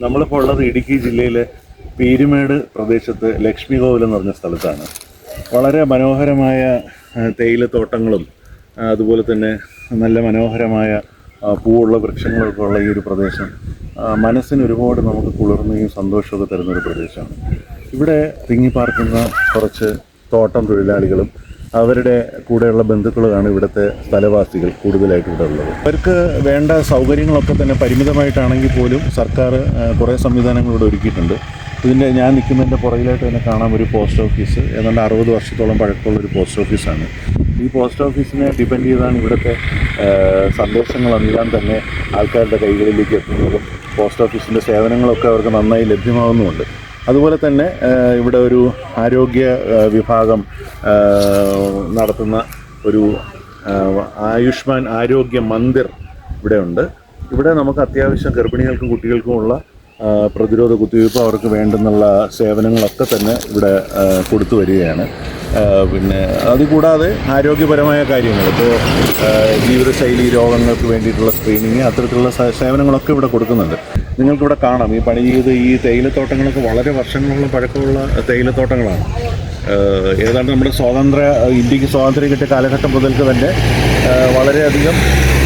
നമ്മളിപ്പോൾ ഉള്ളത് ഇടുക്കി ജില്ലയിലെ പീരുമേട് പ്രദേശത്ത് ലക്ഷ്മി കോവിൽ എന്ന് പറഞ്ഞ സ്ഥലത്താണ്. വളരെ മനോഹരമായ തേയിലത്തോട്ടങ്ങളും അതുപോലെ തന്നെ നല്ല മനോഹരമായ പൂവുള്ള വൃക്ഷങ്ങളൊക്കെ ഉള്ള ഈ ഒരു പ്രദേശം. മനസ്സിന് ഒരുപാട് നമുക്ക് കുളിർമയും സന്തോഷമൊക്കെ തരുന്നൊരു പ്രദേശമാണ്. ഇവിടെ തിങ്ങി പാർക്കുന്ന കുറച്ച് തോട്ടം തൊഴിലാളികളും അവരുടെ കൂടെയുള്ള ബന്ധുക്കളാണ് ഇവിടുത്തെ സ്ഥലവാസികൾ കൂടുതലായിട്ട് ഇവിടെ ഉള്ളത്. അവർക്ക് വേണ്ട സൗകര്യങ്ങളൊക്കെ തന്നെ പരിമിതമായിട്ടാണെങ്കിൽ പോലും സർക്കാർ കുറേ സംവിധാനങ്ങൾ ഇവിടെ ഒരുക്കിയിട്ടുണ്ട്. ഇതിന്റെ ഞാൻ നിൽക്കുന്നതിന്റെ പുറകിലായിട്ട് തന്നെ കാണാം ഒരു പോസ്റ്റ് ഓഫീസ്. ഏതാണ്ട് അറുപത് വർഷത്തോളം പഴക്കമുള്ള ഒരു പോസ്റ്റ് ഓഫീസാണ്. ഈ പോസ്റ്റ് ഓഫീസിനെ ഡിപ്പെൻഡ് ചെയ്താണ് ഇവിടുത്തെ സന്ദേശങ്ങളെല്ലാം തന്നെ ആൾക്കാരുടെ കൈകളിലേക്ക് എത്തുന്നതും പോസ്റ്റ് ഓഫീസിന്റെ സേവനങ്ങളൊക്കെ അവർക്ക് നന്നായി ലഭ്യമാകുന്നുമുണ്ട് അതുപോലെ തന്നെ ഇവിടെ ഒരു ആരോഗ്യ വിഭാഗം നടത്തുന്ന ഒരു ആയുഷ്മാൻ ആരോഗ്യ മന്ദിർ ഇവിടെ ഉണ്ട്. ഇവിടെ നമുക്ക് അത്യാവശ്യം ഗർഭിണികൾക്കും കുട്ടികൾക്കുമുള്ള പ്രതിരോധ കുത്തിവയ്പ്പ് അവർക്ക് വേണ്ടുന്നുള്ള സേവനങ്ങളൊക്കെ തന്നെ ഇവിടെ കൊടുത്തു വരികയാണ്. പിന്നെ അതുകൂടാതെ ആരോഗ്യപരമായ കാര്യങ്ങൾ. ഇപ്പോൾ ജീവിതശൈലി രോഗങ്ങൾക്ക് വേണ്ടിയിട്ടുള്ള സ്ക്രീനിങ് അത്തരത്തിലുള്ള സേവനങ്ങളൊക്കെ ഇവിടെ കൊടുക്കുന്നുണ്ട്. നിങ്ങൾക്കിവിടെ കാണാം. ഈ പണി ചെയ്ത് ഈ തേയിലത്തോട്ടങ്ങളൊക്കെ വളരെ വർഷങ്ങളോളം പഴക്കമുള്ള തേയിലത്തോട്ടങ്ങളാണ്. ഏതാണ്ട് നമ്മുടെ സ്വാതന്ത്ര്യ ഇന്ത്യയ്ക്ക് സ്വാതന്ത്ര്യം കിട്ടിയ കാലഘട്ടം മുതൽക്ക് തന്നെ വളരെയധികം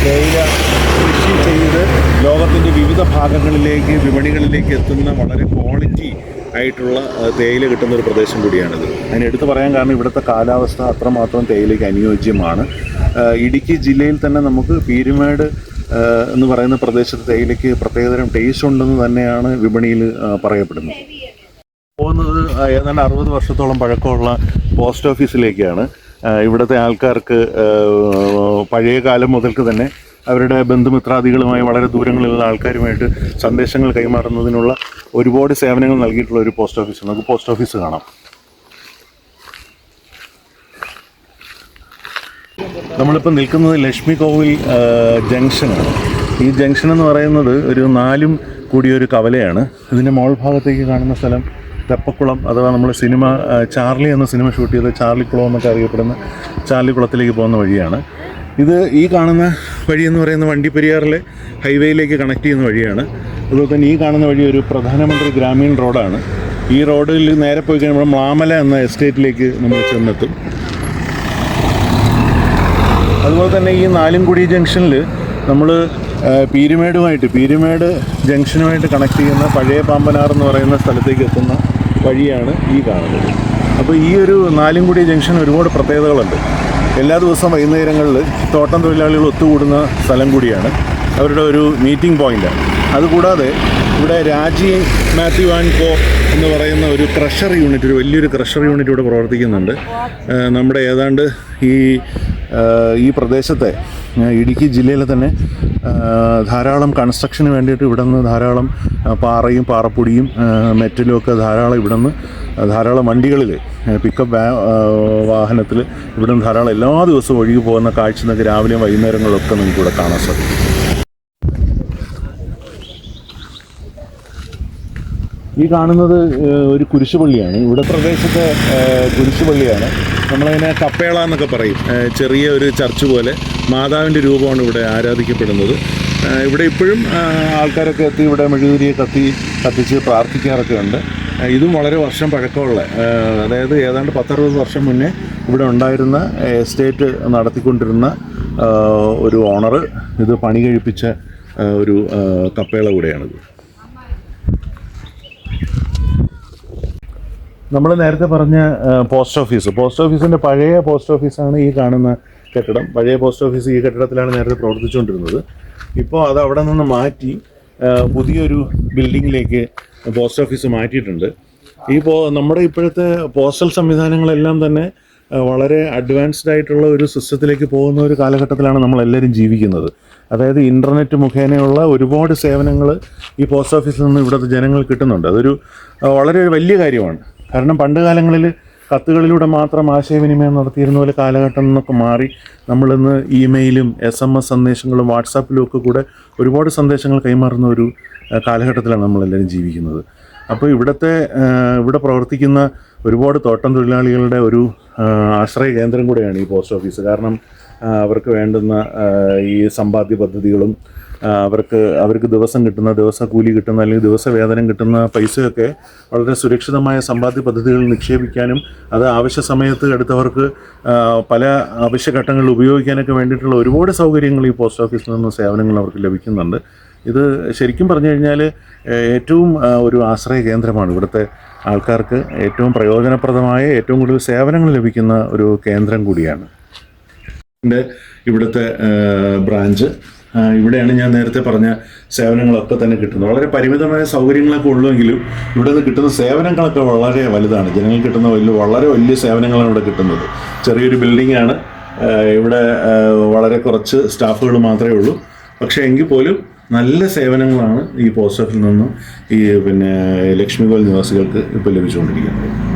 തേയില കൃഷി ചെയ്ത് ലോകത്തിന്റെ വിവിധ ഭാഗങ്ങളിലേക്ക് വിപണികളിലേക്ക് എത്തുന്ന വളരെ ക്വാളിറ്റി ആയിട്ടുള്ള തേയില കിട്ടുന്ന ഒരു പ്രദേശം കൂടിയാണിത്. അതിന് എടുത്തു പറയാൻ കാരണം ഇവിടുത്തെ കാലാവസ്ഥ അത്രമാത്രം തേയിലയ്ക്ക് അനുയോജ്യമാണ്. ഇടുക്കി ജില്ലയിൽ തന്നെ നമുക്ക് പീരുമേട് എന്ന് പറയുന്ന പ്രദേശത്ത് തേയിലയ്ക്ക് പ്രത്യേകതരം ടേസ്റ്റ് ഉണ്ടെന്ന് തന്നെയാണ് വിപണിയിൽ പറയപ്പെടുന്നത്. പോകുന്നത് ഏതാണ്ട് അറുപത് വർഷത്തോളം പഴക്കമുള്ള പോസ്റ്റ് ഓഫീസിലേക്കാണ്. ഇവിടുത്തെ ആൾക്കാർക്ക് പഴയ കാലം മുതൽക്ക് തന്നെ അവരുടെ ബന്ധുമിത്രാദികളുമായി വളരെ ദൂരങ്ങളിലുള്ള ആൾക്കാരുമായിട്ട് സന്ദേശങ്ങൾ കൈമാറുന്നതിനുള്ള ഒരുപാട് സേവനങ്ങൾ നൽകിയിട്ടുള്ള ഒരു പോസ്റ്റ് ഓഫീസ് നമുക്ക് പോസ്റ്റ് ഓഫീസ് കാണാം. നമ്മളിപ്പോൾ നിൽക്കുന്നത് ലക്ഷ്മി കോവിൽ ജംഗ്ഷനാണ് ഈ ജംഗ്ഷൻ എന്ന് പറയുന്നത് ഒരു നാലും കൂടിയ ഒരു കവലയാണ്. ഇതിന്റെ മോൾ ഭാഗത്തേക്ക് കാണുന്ന സ്ഥലം തെപ്പക്കുളം അഥവാ നമ്മൾ സിനിമ ചാർലി എന്ന സിനിമ ഷൂട്ട് ചെയ്ത ചാർലിക്കുളം എന്നൊക്കെ അറിയപ്പെടുന്ന ചാർലിക്കുളത്തിലേക്ക് പോകുന്ന വഴിയാണ്. ഇത് ഈ കാണുന്ന വഴി എന്ന് പറയുന്ന വണ്ടിപ്പെരിയാറിലെ ഹൈവേയിലേക്ക് കണക്ട് ചെയ്യുന്ന വഴിയാണ്. അതുപോലെ തന്നെ ഈ കാണുന്ന വഴി ഒരു പ്രധാനമന്ത്രി ഗ്രാമീൺ റോഡാണ്. ഈ റോഡിൽ നേരെ പോയി കഴിയുമ്പോൾ മാമല എന്ന എസ്റ്റേറ്റിലേക്ക് നമ്മൾ ചെന്നെത്തും. അതുപോലെ തന്നെ ഈ നാലുംകുടി ജംഗ്ഷനിൽ നമ്മൾ പീരുമേടുമായിട്ട് പീരുമേട് ജംഗ്ഷനുമായിട്ട് കണക്ട് ചെയ്യുന്ന പഴയ പാമ്പനാർ എന്ന് പറയുന്ന സ്ഥലത്തേക്ക് എത്തുന്ന വഴിയാണ് ഈ കാണുന്നത്. അപ്പോൾ ഈ ഒരു നാലുംകുടി ജംഗ്ഷൻ ഒരുപാട് പ്രത്യേകതകളുണ്ട്. എല്ലാ ദിവസവും വൈകുന്നേരങ്ങളിൽ തോട്ടം തൊഴിലാളികൾ ഒത്തുകൂടുന്ന സ്ഥലം കൂടിയാണ്. അവരുടെ ഒരു മീറ്റിംഗ് പോയിന്റ് അതുകൂടാതെ ഇവിടെ രാജി മാത്യു ആൻഡ് കോ എന്ന് പറയുന്ന ഒരു ക്രഷർ യൂണിറ്റ് ഒരു വലിയൊരു ക്രഷർ യൂണിറ്റ് ഇവിടെ പ്രവർത്തിക്കുന്നുണ്ട്. നമ്മുടെ ഏതാണ്ട് ഈ ഈ പ്രദേശത്തെ ഇടുക്കി ജില്ലയിലെ തന്നെ ധാരാളം കൺസ്ട്രക്ഷന് വേണ്ടിയിട്ട് ഇവിടെ നിന്ന് ധാരാളം പാറയും പാറപ്പൊടിയും മെറ്റലും ഒക്കെ ധാരാളം ഇവിടെ നിന്ന് ധാരാളം വണ്ടികളിൽ പിക്കപ്പ് വാഹനത്തിൽ ഇവിടെ നിന്ന് ധാരാളം എല്ലാ ദിവസവും ഒഴുകി പോകുന്ന കാഴ്ച നിങ്ങൾക്ക് രാവിലെയും വൈകുന്നേരങ്ങളിലൊക്കെ ഇവിടെ കാണാൻ സാധിക്കും. ഈ കാണുന്നത് ഒരു കുരിശുപള്ളിയാണ്. ഇവിടെ പ്രദേശത്തെ കുരിശുപള്ളിയാണ്. നമ്മളതിനെ കപ്പേള എന്നൊക്കെ പറയും. ചെറിയ ഒരു ചർച്ച് പോലെ മാതാവിന്റെ രൂപമാണ് ഇവിടെ ആരാധിക്കപ്പെടുന്നത്. ഇവിടെ ഇപ്പോഴും ആൾക്കാരൊക്കെ എത്തി ഇവിടെ മെഴുകുതിരിയെ കത്തി കത്തിച്ച് പ്രാർത്ഥിക്കാറൊക്കെ ഉണ്ട്. ഇതും വളരെ വർഷം പഴക്കമുള്ള അതായത് ഏതാണ്ട് പത്തറുപത് വർഷം മുന്നേ ഇവിടെ ഉണ്ടായിരുന്ന എസ്റ്റേറ്റ് നടത്തിക്കൊണ്ടിരുന്ന ഒരു ഓണർ ഇത് പണി കഴിപ്പിച്ച ഒരു കപ്പേള കൂടെയാണിത്. നമ്മൾ നേരത്തെ പറഞ്ഞ പോസ്റ്റ് ഓഫീസ് പോസ്റ്റ് ഓഫീസിന്റെ പഴയ പോസ്റ്റ് ഓഫീസാണ് ഈ കാണുന്ന കെട്ടിടം. പഴയ പോസ്റ്റ് ഓഫീസ് ഈ കെട്ടിടത്തിലാണ് നേരത്തെ പ്രവർത്തിച്ചുകൊണ്ടിരുന്നത്. ഇപ്പോൾ അത് അവിടെ നിന്ന് മാറ്റി പുതിയൊരു ബിൽഡിങ്ങിലേക്ക് പോസ്റ്റ് ഓഫീസ് മാറ്റിയിട്ടുണ്ട്. ഈ പോ നമ്മുടെ ഇപ്പോഴത്തെ പോസ്റ്റൽ സംവിധാനങ്ങളെല്ലാം തന്നെ വളരെ അഡ്വാൻസ്ഡ് ആയിട്ടുള്ള ഒരു സിസ്റ്റത്തിലേക്ക് പോകുന്ന ഒരു കാലഘട്ടത്തിലാണ് നമ്മളെല്ലാവരും ജീവിക്കുന്നത്. അതായത് ഇന്റർനെറ്റ് മുഖേനയുള്ള ഒരുപാട് സേവനങ്ങൾ ഈ പോസ്റ്റ് ഓഫീസിൽ നിന്ന് ഇവിടുത്തെ ജനങ്ങൾ കിട്ടുന്നുണ്ട്. അതൊരു വളരെ വലിയ കാര്യമാണ്. കാരണം പണ്ട് കാലങ്ങളിൽ കത്തുകളിലൂടെ മാത്രം ആശയവിനിമയം നടത്തിയിരുന്ന പോലെ കാലഘട്ടം നിന്നൊക്കെ മാറി നമ്മളിന്ന് ഇമെയിലും എസ് എം എസ് സന്ദേശങ്ങളും വാട്സാപ്പിലും ഒക്കെ കൂടെ ഒരുപാട് സന്ദേശങ്ങൾ കൈമാറുന്ന ഒരു കാലഘട്ടത്തിലാണ് നമ്മളെല്ലാവരും ജീവിക്കുന്നത്. അപ്പോൾ ഇവിടുത്തെ ഇവിടെ പ്രവർത്തിക്കുന്ന ഒരുപാട് തോട്ടം തൊഴിലാളികളുടെ ഒരു ആശ്രയ കേന്ദ്രം കൂടെയാണ് ഈ പോസ്റ്റ് ഓഫീസ്. കാരണം അവർക്ക് വേണ്ടുന്ന ഈ സമ്പാദ്യ പദ്ധതികളും അവർക്ക് അവർക്ക് ദിവസം കിട്ടുന്ന ദിവസ കൂലി കിട്ടുന്ന അല്ലെങ്കിൽ ദിവസ വേതനം കിട്ടുന്ന പൈസയൊക്കെ വളരെ സുരക്ഷിതമായ സമ്പാദ്യ പദ്ധതികളിൽ നിക്ഷേപിക്കാനും അത് ആവശ്യ സമയത്ത് എടുത്തവർക്ക് പല ആവശ്യഘട്ടങ്ങളിൽ ഉപയോഗിക്കാനൊക്കെ വേണ്ടിയിട്ടുള്ള ഒരുപാട് സൗകര്യങ്ങൾ ഈ പോസ്റ്റ് ഓഫീസിൽ നിന്ന് സേവനങ്ങൾ അവർക്ക് ലഭിക്കുന്നുണ്ട്. ഇത് ശരിക്കും പറഞ്ഞു കഴിഞ്ഞാൽ ഏറ്റവും ഒരു ആശ്രയ കേന്ദ്രമാണ് ഇവിടുത്തെ ആൾക്കാർക്ക് ഏറ്റവും പ്രയോജനപ്രദമായ ഏറ്റവും കൂടുതൽ സേവനങ്ങൾ ലഭിക്കുന്ന ഒരു കേന്ദ്രം കൂടിയാണ്. ഇവിടുത്തെ ബ്രാഞ്ച്. ഇവിടെയാണ് ഞാൻ നേരത്തെ പറഞ്ഞ സേവനങ്ങളൊക്കെ തന്നെ കിട്ടുന്നത്. വളരെ പരിമിതമായ സൗകര്യങ്ങളൊക്കെ ഉള്ളുവെങ്കിലും ഇവിടെ നിന്ന് കിട്ടുന്ന സേവനങ്ങളൊക്കെ വളരെ വലുതാണ്. ജനങ്ങൾക്ക് കിട്ടുന്ന വലിയ വളരെ വലിയ സേവനങ്ങളാണ് ഇവിടെ കിട്ടുന്നത്. ചെറിയൊരു ബിൽഡിംഗ് ആണ് ഇവിടെ വളരെ കുറച്ച് സ്റ്റാഫുകൾ മാത്രമേ ഉള്ളൂ. പക്ഷേ എങ്കിൽ പോലും നല്ല സേവനങ്ങളാണ് ഈ പോസ്റ്റ് ഓഫീസിൽ നിന്നും ഈ പിന്നെ ലക്ഷ്മികോൽ നിവാസികൾക്ക് ഇപ്പോൾ ലഭിച്ചുകൊണ്ടിരിക്കുന്നത്.